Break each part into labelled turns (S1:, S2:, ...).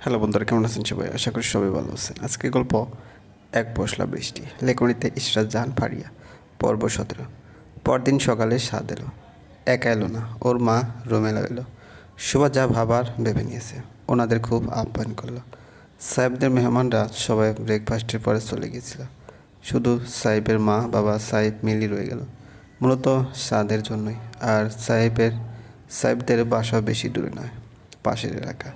S1: Hello বন্ধুরা, কেমন আছেন সবাই? আশা করি সবাই ভালো আছেন। আজকে গল্প এক পশলা বৃষ্টি। লেখনিতে ইশরাত জাহান ফারিয়া, পর্ব সতেরো। পরদিন সকালে স্বাদ এলো। একা এলো না। ওর মা রোমেলা এলো সুভা যা ভাবার ভেবে নিয়েছে। ওনাদের খুব আহ্বান করল। সাহেবদের মেহমানরা সবাই ব্রেকফাস্টের পরে চলে গিয়েছিল। শুধু সাহেবের মা, বাবা, সাহেব মিলি রয়ে গেল। মূলত সাদের জন্যই। আর সাহেবের, সাহেবদের বাসা বেশি দূরে নয়, পাশের এলাকা।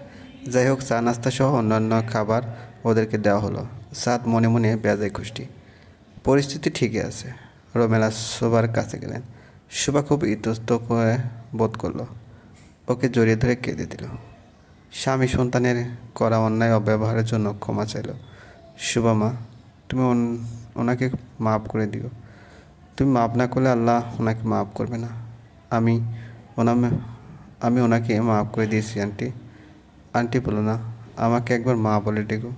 S1: যাই হোক চা, নাস্তা সহ অন্যান্য খাবার ওদেরকে দেওয়া হলো। সাদ মনে মনে বেজায় খুশি পরিস্থিতি ঠিকই আছে। রোমেলা শোবার কাছে গেলেন। শোভা খুব ইতস্ত করে বোধ করল। ওকে জড়িয়ে ধরে কেঁদে দিল। স্বামী সন্তানের করা অন্যায় অব্যবহারের জন্য ক্ষমা চাইল। শুভা মা, তুমি ওনাকে মাফ করে দিও। তুমি মাফ না করলে আল্লাহ ওনাকে মাফ করবে না। আমি ওনা আমি ওনাকে মাফ করে দিয়েছি, আন্টি। আন্টি বলো না, আমাকে একবার মা বলে ডেকো।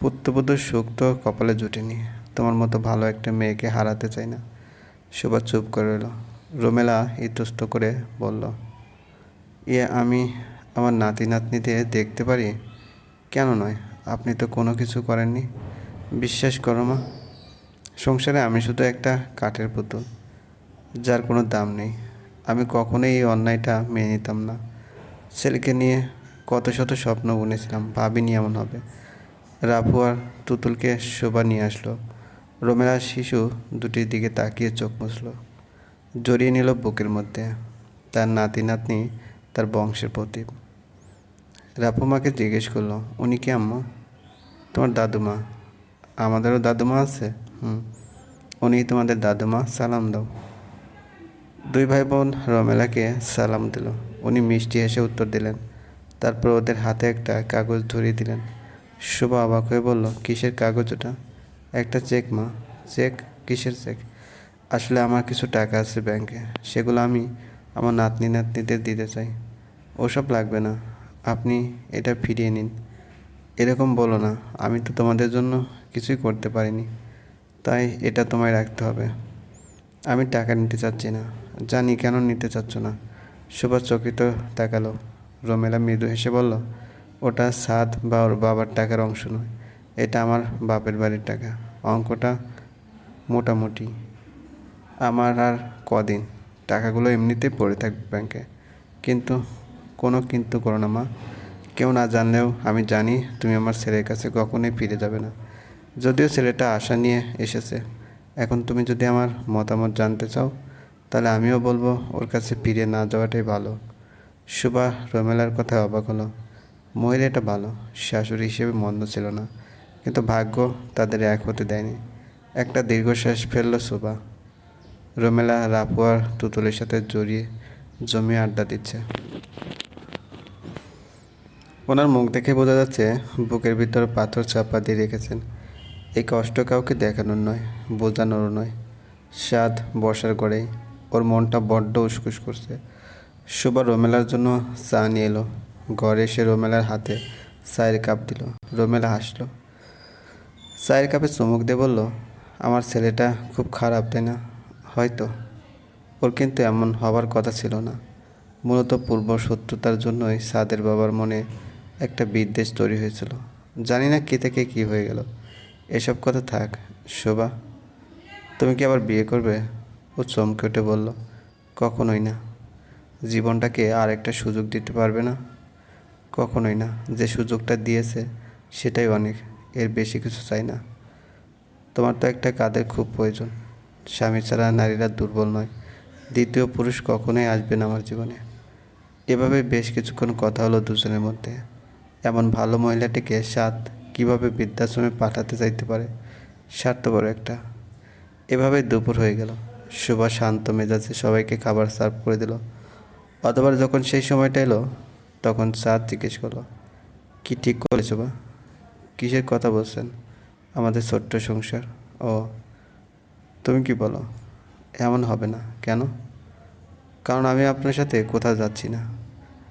S1: পুত্রপুত্র সুখ তো কপালে জুটেনি, তোমার মতো ভালো একটা মেয়েকে হারাতে চাই না। সুভা চুপ করে রইল। রোমেলা ইতস্ত করে বলল ইয়ে আমি আমার নাতি নাতনিদের দেখতে পারি? কেন নয়? আপনি তো কোনো কিছু করেননি। বিশ্বাস করো মা, সংসারে আমি শুধু একটা কাঠের পুতুল, যার কোনো দাম নেই। আমি কখনোই এই অন্যায়টা মেনে নিতাম না। ছেলেকে নিয়ে কত শত স্বপ্ন বুনেছিলাম, ভাবিনি এমন হবে। রাফু আর তুতুলকে শোভা নিয়ে আসলো। রোমেলা শিশু দুটির দিকে তাকিয়ে চোখ মুছল। জড়িয়ে নিল বুকের মধ্যে। তার নাতি নাতনি, তার বংশের প্রতীক রাফু মাকে জিজ্ঞেস করল, উনি কি আম্মা? তোমার দাদুমা। আমাদেরও দাদুমা আছে? হুম। উনি তোমাদের দাদুমা, সালাম দাও। দুই ভাই বোন রমেলাকে সালাম দিল। উনি মিষ্টি হেসে উত্তর দিলেন তারপর ওদের হাতে একটা কাগজ ধরিয়ে দিলেন। শুভ অবাক হয়ে বলল, কিসের কাগজ ওটা? একটা চেক, মা। চেক? কিসের চেক? আসলে আমার কিছু টাকা আছে ব্যাংকে। সেগুলো আমি আমার নাতনি, নাতনিদের দিতে চাই। ওসব লাগবে না। আপনি এটা ফিরিয়ে নিন। এরকম বলো না। আমি তো তোমাদের জন্য কিছুই করতে পারিনি। তাই এটা তোমায় রাখতে হবে। আমি টাকা নিতে চাচ্ছি না। জানি কেন নিতে চাচ্ছ না। সুভাষ চকিত তাকালো। রমেলা মৃদু হেসে বলল, ওটা সাদ বা ওর বাবার টাকার অংশ নয়। এটা আমার বাপের বাড়ির টাকা। অঙ্কটা মোটামুটি। আমার আর কদিন। টাকাগুলো এমনিতেই পড়ে থাকবে ব্যাংকে। কিন্তু কোনো কিন্তু করো না মা। কেউ না জানলেও আমি জানি তুমি আমার ছেলের কাছে কখনোই ফিরে যাবে না। যদিও ছেলেটা আশা নিয়ে এসেছে। এখন তুমি যদি আমার মতামত জানতে চাও, তাহলে আমিও বলব ওর কাছে ফিরে না যাওয়াটাই ভালো। সুভা রমেলার কথায় অবাক হলো। মহিলাটা ভালো, শাশুড়ি হিসেবে মন্দ ছিল না, কিন্তু ভাগ্য তাদের এক হতে দেয়নি। একটা দীর্ঘশ্বাস ফেলল সুভা রমেলা রাপুয়ার তুতুলের সাথে জড়িয়ে জমিয়ে আড্ডা দিচ্ছে। ওনার মুখ দেখে বোঝা যাচ্ছে বুকের ভিতর পাথর চাপা দিয়ে রেখেছেন। এই কষ্ট কাউকে দেখানোর নয়, বোঝানোরও নয়। স্বাদ বসার গড়েই ওর মনটা বড্ড উসকুস করছে। সুবা রোমেলার জন্য চা নিয়ে এলো। ঘরে এসে রোমেলার হাতে চায়ের কাপ দিল। রোমেলা হাসলো। চায়ের কাপে চুমুক দিয়ে বলল, আমার ছেলেটা খুব খারাপ, তাই না? হয়তো। ওর কিন্তু এমন হবার কথা ছিল না। মূলত পূর্ব শত্রুতার জন্যই সাদের বাবার মনে একটা বিদ্বেষ তৈরি হয়েছিল। জানি না কী থেকে কী হয়ে গেল। এসব কথা থাক, শোভা। তুমি কি আবার বিয়ে করবে? ও চমকে উঠে বলল, কখনোই না। জীবনটাকে আর একটা সুযোগ দিতে পারবে না। কখনোই না। যে সুযোগটা দিয়েছে, সেটাই অনেক। এর বেশি কিছু চাই না। তোমার তো একটা কাদের খুব প্রয়োজন। স্বামী ছাড়া নারীরা দুর্বল নয়। দ্বিতীয় পুরুষ কখনোই আসবে না আমার জীবনে। এভাবে বেশ কিছুক্ষণ কথা হলো দুজনের মধ্যে। এমন ভালো মহিলাটিকে সাত কীভাবে বৃদ্ধাশ্রমে পাঠাতে চাইতে পারে? স্বার্থপর একটা। এভাবে দুপুর হয়ে গেল। সুভা শান্ত মেজাজে সবাইকে খাবার সার্ভ করে দিল। অতবার যখন সেই সময়টা এলো, তখন চাঁদ জিজ্ঞেস করল, কি ঠিক করেছ বা? কিসের কথা বলছেন আমাদের ছোট্ট সংসার? ও, তুমি কি বলো? এমন হবে না, কেন? কারণ আমি আপনার সাথে কোথাও যাচ্ছি না।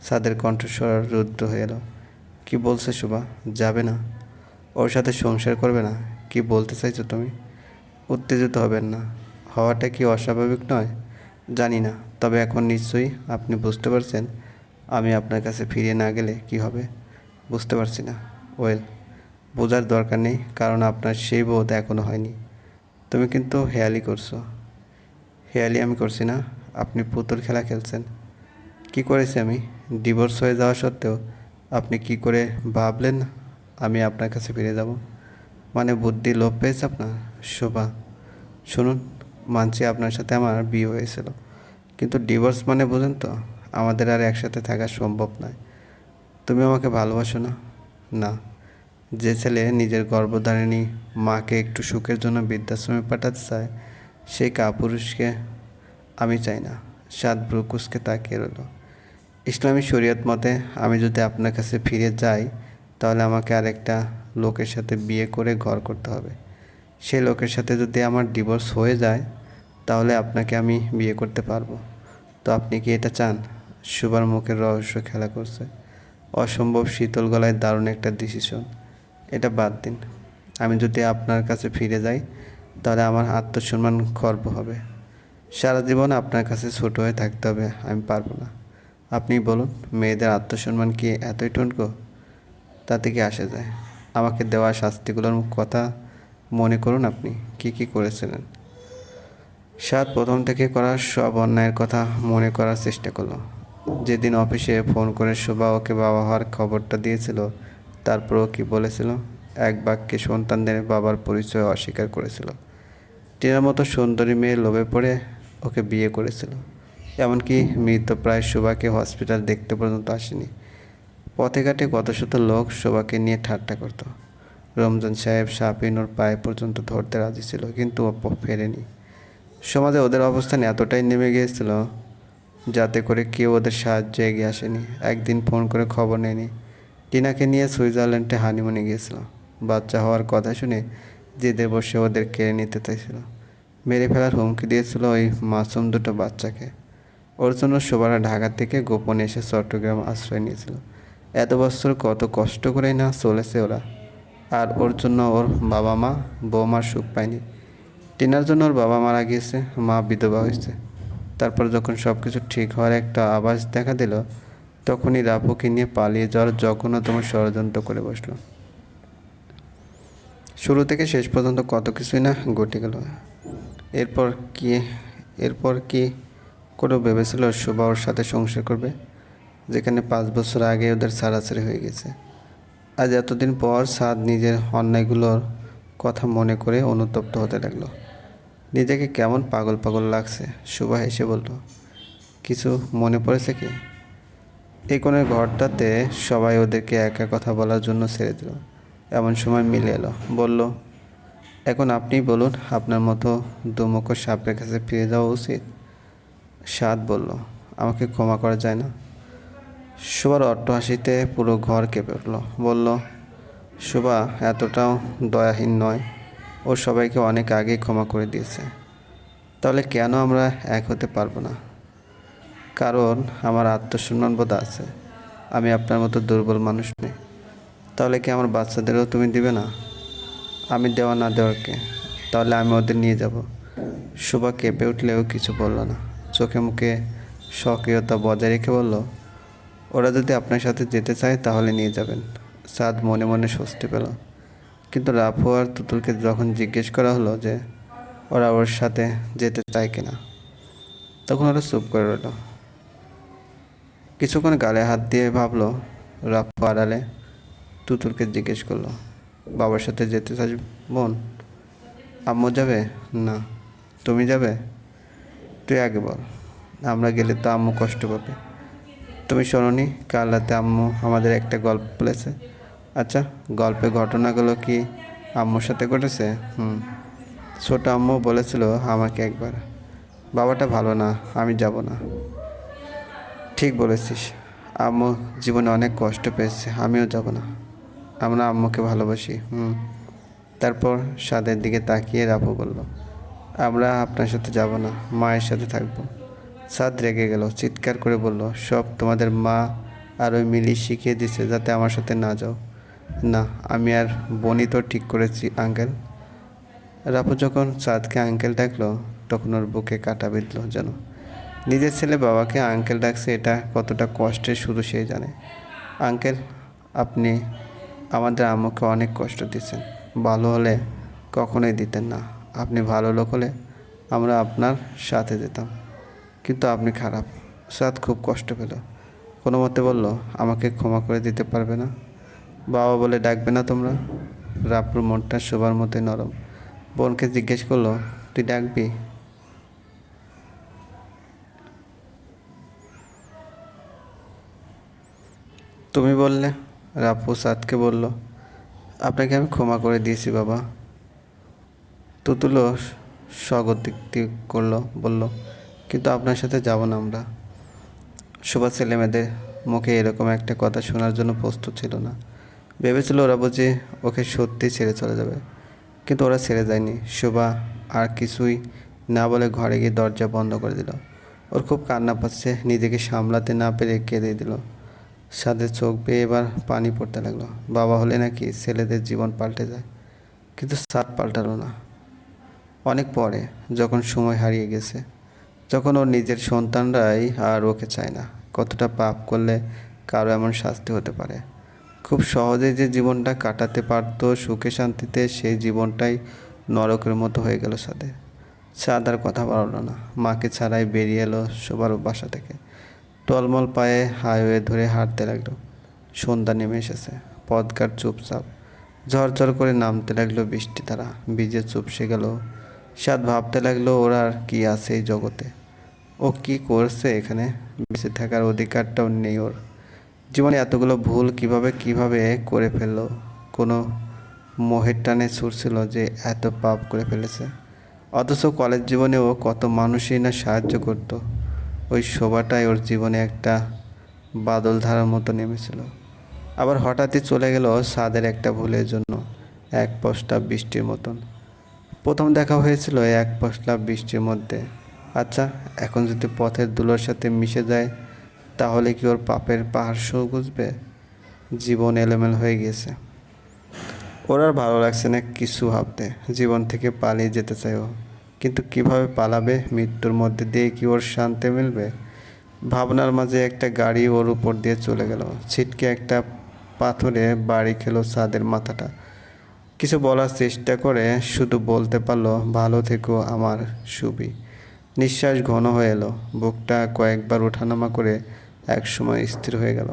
S1: সাদের কণ্ঠস্বর রুদ্র হয়ে এলো, কি বলছে শুভা যাবে না। ওর সাথে সংসার করবে না? কি বলতে চাইছো তুমি? উত্তেজিত হবেন না। হওয়াটা কি অস্বাভাবিক নয়? জানি না। তবে এখন নিশ্চয়ই আপনি বুঝতে পারছেন আমি আপনার কাছে ফিরে না গেলে কি হবে। বুঝতে পারছি না। ওয়েল, বোঝার দরকার নেই, কারণ আপনার সেই বোধ এখনও হয়নি। তুমি কিন্তু হেয়ালি করছ। হেয়ালি আমি করছি না, আপনি পুতুল খেলা খেলছেন। কি করেছি আমি? ডিভোর্স হয়ে যাওয়া সত্ত্বেও আপনি কি করে ভাবলেন আমি আপনার কাছে ফিরে যাব? মানে বুদ্ধি লোপ পেয়েছে আপনার? শোভা, শুনুন, মানছি আপনার সাথে আমার বিয়ে হয়েছিল। কিন্তু ডিভোর্স মানে বুঝেন তো, আমাদের আর একসাথে থাকা সম্ভব নয়। তুমি আমাকে ভালোবাসো না? না। যে ছেলে নিজের গর্ভধারিণী মাকে একটু সুখের জন্য বৃদ্ধাশ্রমে পাঠাতে চায়, সেই কাপুরুষকে আমি চাই না। সাত ব্রুকুসকে তাকিয়ে রইল। ইসলামী শরীয়ত মতে, আমি যদি আপনার কাছে ফিরে যাই, তাহলে আমাকে আরেকটা লোকের সাথে বিয়ে করে ঘর করতে হবে। সেই লোকের সাথে যদি আমার ডিভোর্স হয়ে যায় তাহলে আপনাকে আমি বিয়ে করতে পারব। তো আপনি কি এটা চান? সুবার মুখের রহস্য খেলা করছে। অসম্ভব শীতল গলায় দারুণ একটা ডিসিশন এটা বাদ দিন। আমি যদি আপনার কাছে ফিরে যাই, তাহলে আমার আত্মসম্মান খর্ব হবে। সারা জীবন আপনার কাছে ছোট হয়ে থাকতে হবে, আমি পারব না। আপনি বলুন, মেয়েদের আত্মসম্মান কি এতই টনকো? তাতে কি আসে যায়? আমাকে দেওয়া শাস্তিগুলোর কথা মনে করুন আপনি। কি কি করেছিলেন? সাত প্রথম থেকে করা সব অন্যায়ের কথা মনে করার চেষ্টা করল। যেদিন অফিসে ফোন করে শোভা ওকে বাবা হওয়ার খবরটা দিয়েছিল, তারপরও কি বলেছিল? এক বাক্যে সন্তানদের বাবার পরিচয় অস্বীকার করেছিল। টিনার মতো সুন্দরী মেয়ে লোভে পড়ে ওকে বিয়ে করেছিল। এমনকি মৃতপ্রায় শোভাকে হসপিটাল দেখতে পর্যন্ত আসেনি। পথে ঘাটে কত শত লোক শোভাকে নিয়ে ঠাট্টা করত। রমজান সাহেব শাপিন ওর পায়ে পর্যন্ত ধরতে রাজি ছিল, কিন্তু ও ফেরেনি। সমাজে ওদের অবস্থান এতটাই নেমে গিয়েছিল যাতে করে কেউ ওদের সাহায্যে এগিয়ে আসেনি। একদিন ফোন করে খবর নেয়নি। টিনাকে নিয়ে সুইজারল্যান্ডে হানিমুনে গিয়েছিল। বাচ্চা হওয়ার কথা শুনে জেদে বসে ওদের কেড়ে নিতে চাইছিল। মেরে ফেলার হুমকি দিয়েছিল ওই মাসুম দুটো বাচ্চাকে। ওর জন্য সবার ঢাকা থেকে গোপনে এসে চট্টগ্রাম আশ্রয় নিয়েছিল। এত বছর কত কষ্ট করেই না চলেছে ওরা। আর ওর জন্য ওর বাবা মা বৌমার সুখ পায়নি। টিনার জন্য ওর বাবা মারা গিয়েছে, মা বিধবা হয়েছে। তারপর যখন সব কিছু ঠিক হওয়ার একটা আভাস দেখা দিল, তখনই রাপুকে নিয়ে পালিয়ে যাওয়ার জঘন্যতম ষড়যন্ত্র করে বসল। শুরু থেকে শেষ পর্যন্ত কত কিছুই না ঘটে গেল। এরপর কি এরপর কি করে ভেবেছিল শোভা ওর সাথে সংসার করবে, যেখানে পাঁচ বছর আগে ওদের ছাড়াছাড়ি হয়ে গেছে। আজ এতদিন পর সাদ নিজের অন্যায়গুলোর কথা মনে করে অনুতপ্ত হতে লাগল। নিজেকে কেমন পাগল পাগল লাগছে? শোভা হেসে বলল, কিছু মনে পড়েছে কি? এই কোণের ঘরটাতে সবাই ওদেরকে একা কথা বলার জন্য ছেড়ে দিল। এমন সময় মিলে এলো, বলল, এখন আপনি বলুন, আপনার মতো দুমুখ সাপের কাছে ফিরে যাওয়া উচিত? সাদ বলল, আমাকে ক্ষমা করা যায় না। শোভার হাসিতে পুরো ঘর কেঁপে উঠল। বলল শোভা এতটাও দয়াহীন নয়। ও সবাইকে অনেক আগেই ক্ষমা করে দিয়েছে। তাহলে কেন আমরা এক হতে পারব না? কারণ আমার আত্মসম্মান বোধ আছে। আমি আপনার মতো দুর্বল মানুষ নেই। তাহলে কি আমার বাচ্চাদেরও তুমি দিবে না? আমি দেওয়া না দেওয়ারকে তাহলে আমি ওদের নিয়ে যাব। শোভা কেঁপে উঠলেও কিছু বলল না। চোখে মুখে সক্রিয়তা বজায় রেখে বলল, ওরা যদি আপনার সাথে যেতে চায় তাহলে নিয়ে যাবেন। সাদ মনে মনে স্বস্তি পেল। কিন্তু রাফু আর তুতুলকে যখন জিজ্ঞেস করা হলো যে ওরা ওর সাথে যেতে চায় কিনা, তখন ওরা চুপ করে রইল। কিছুক্ষণ গালে হাত দিয়ে ভাবলো রাফু আড়ালে তুতুলকে জিজ্ঞেস করল, বাবার সাথে যেতে চাস বোন? আম্মু যাবে? না। তুমি যাবে? তুই আগে বল। আমরা গেলে তো আম্মু কষ্ট পাবে। তুমি শোনোনি, কাল রাতে আম্মু আমাদের একটা গল্প বলেছে? আচ্ছা গল্পের ঘটনাগুলো কি আম্মুর সাথে ঘটেছে? হুম। ছোট আম্মু বলেছিল আমাকে একবার, বাবাটা ভালো না, আমি যাব না। ঠিক বলেছিস। আম্মু জীবনে অনেক কষ্ট পেয়েছে, আমিও যাব না। আমরা আম্মুকে ভালোবাসি, হুম। তারপর সাদের দিকে তাকিয়ে রাফু বলল, আমরা আপনার সাথে যাব না, মায়ের সাথে থাকব। সাদ রেগে গেল, চিৎকার করে বলল, সব তোমাদের মা আর ওই মিলি শিখিয়ে দিছে যাতে আমার সাথে না যাও। না, আমি আর বনি তো ঠিক করেছি, আঙ্কেল। রাপু যখন সাদকে আঙ্কেল ডাকলো, তখন ওর বুকে কাটা বিঁধল যেন। নিজের ছেলে বাবাকে আঙ্কেল ডাকছে, এটা কতটা কষ্টের শুধু সে জানে। আঙ্কেল, আপনি আমাদের আম্মুকে অনেক কষ্ট দিচ্ছেন ভালো হলে কখনোই দিতেন না। আপনি ভালো লোক হলে আমরা আপনার সাথে যেতাম। কিন্তু আপনি খারাপ। সাদ খুব কষ্ট পেল। কোনো মতে বলল, আমাকে ক্ষমা করে দিতে পারবে না? বাবা বলে, ডাকবে না তোমরা? রাপুর মনটা শোবার মতোই নরম। বোনকে জিজ্ঞেস করল, তুই ডাকবি? তুমি বললে রাপু সাদকে বলল, আপনাকে আমি ক্ষমা করে দিয়েছি বাবা। তুতুলো স্বগতিক্তি করল, বলল, কিন্তু আপনার সাথে যাব না আমরা। সুভাষ ছেলেমেয়েদের মুখে এরকম একটা কথা শোনার জন্য প্রস্তুত ছিল না। ভেবেছিল ওরা বুঝি ওকে সত্যি ছেড়ে চলে যাবে। কিন্তু ওরা ছেড়ে যায়নি। শোভা আর কিছুই না বলে ঘরে গিয়ে দরজা বন্ধ করে দিল। ওর খুব কান্না পাচ্ছে। নিজেকে সামলাতে না পেরে কেঁদে দিল। সাদের চোখ বেয়ে এবার পানি পড়তে লাগল। বাবা হলে নাকি ছেলেদের জীবন পাল্টে যায়। কিন্তু সাদ পাল্টালো না। অনেক পরে যখন সময় হারিয়ে গেছে যখন ওর নিজের সন্তানরাই আর ওকে চায় না। কতটা পাপ করলে কারও এমন শাস্তি হতে পারে? খুব সহজে যে জীবনটা কাটাতে পারতো সুখে শান্তিতে, সেই জীবনটাই নরকের মতো হয়ে গেল সাদে সাদ আর কথা বাড়লো না। মাকে ছাড়াই বেরিয়ে এলো সবার বাসা থেকে। টলমল পায়ে হাইওয়ে ধরে হাঁটতে লাগল। সন্ধ্যা নেমে এসেছে। পদকার চুপচাপ। ঝরঝর করে নামতে লাগল বৃষ্টি তারা বীজে চুপসে গেল। সাদ ভাবতে লাগল, ওর আর কি আছে এই জগতে? ও কি করছে এখানে? বেঁচে থাকার অধিকারটাও নেই ওর। জীবনে এতগুলো ভুল কীভাবে কীভাবে করে ফেলল? কোনো মোহের টানে ছুটছিল যে এত পাপ করে ফেলেছে? অথচ কলেজ জীবনেও কত মানুষই না সাহায্য করত। ওই শোভাটাই ওর জীবনে একটা বাদল ধারার মতো নেমেছিল। আবার হঠাৎই চলে গেল সাদের একটা ভুলের জন্য, এক পশলা বৃষ্টির মতন। প্রথম দেখা হয়েছিল এক পশলা বৃষ্টির মধ্যে। আচ্ছা এখন যদি পথের দুলোর সাথে মিশে যায় তাহলে কি ওর পাপের পাহাড় শো বুঝবে জীবন এলোমেল হয়ে গেছে ওর আর ভালো লাগছে না কিছু ভাবতে। জীবন থেকে পালিয়ে যেতে চাই ও। কিন্তু কীভাবে পালাবে? মৃত্যুর মধ্যে দিয়ে কি ওর শান্তি মিলবে? ভাবনার মাঝে একটা গাড়ি ওর উপর দিয়ে চলে গেল। ছিটকে একটা পাথরে বাড়ি খেলো সাদের মাথাটা। কিছু বলার চেষ্টা করে শুধু বলতে পারল, ভালো থেকো আমার সুবি। নিঃশ্বাস ঘন হয়ে এলো। বুকটা কয়েকবার ওঠানামা করে একসময় স্থির হয়ে গেল।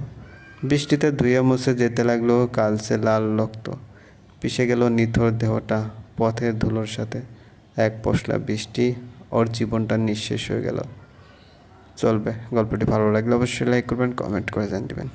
S1: বৃষ্টিতে ধুয়ে মুছে যেতে লাগল কালচে লাল রক্ত। পিষে গেল নিথর দেহটা পথের ধুলোর সাথে। এক পশলা বৃষ্টি ওর জীবনটা নিঃশেষ হয়ে গেল। চলবে, গল্পটি ভালো লাগলে অবশ্যই লাইক করবেন কমেন্ট করে জানিয়ে দিবেন।